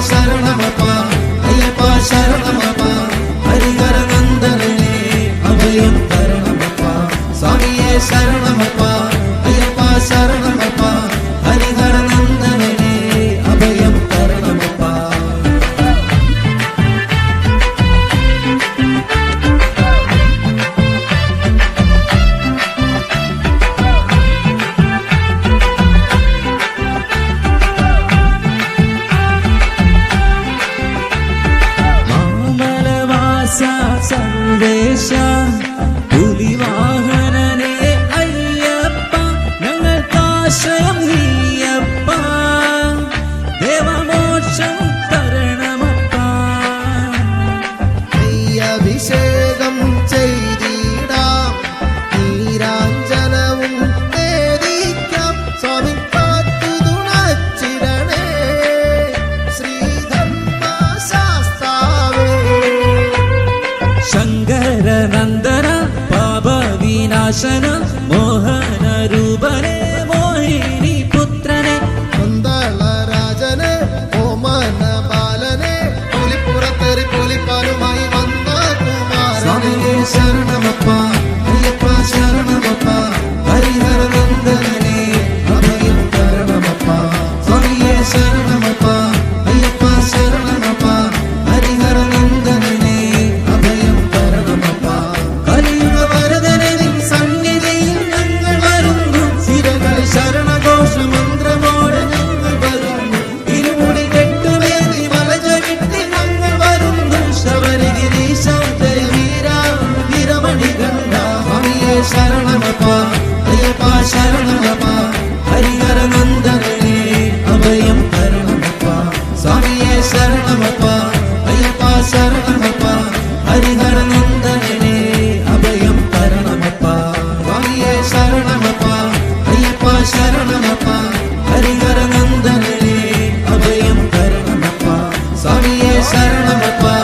சரணமப்பா. ஐயப்பா சரணமப்பா. ஹரிகர நந்தனே அபயம் தரணமப்பா சாமியே சரணமப்பா. 微笑。ಶಂಕರ ನಂದನ ಪಾಪ ವಿನಾಶನ ಮೋಹನ ರೂಪನೆ ಮೋಹಿನಿ ಪುತ್ರನೆ ಕುಂದಳ ರಾಜನೆ ಓಮನ ಬಾಲನೆ ಪುಲಿಪುರ ತರಿ ಪುಲಿಪಾಲುಮಾಯಿ ವಂದ ಕುಮಾರ ಶರಣಮಪ್ಪ சரணமப்பா சாமியே சரணமப்பா ஐயப்பா சரணமப்பா சரணமப்பா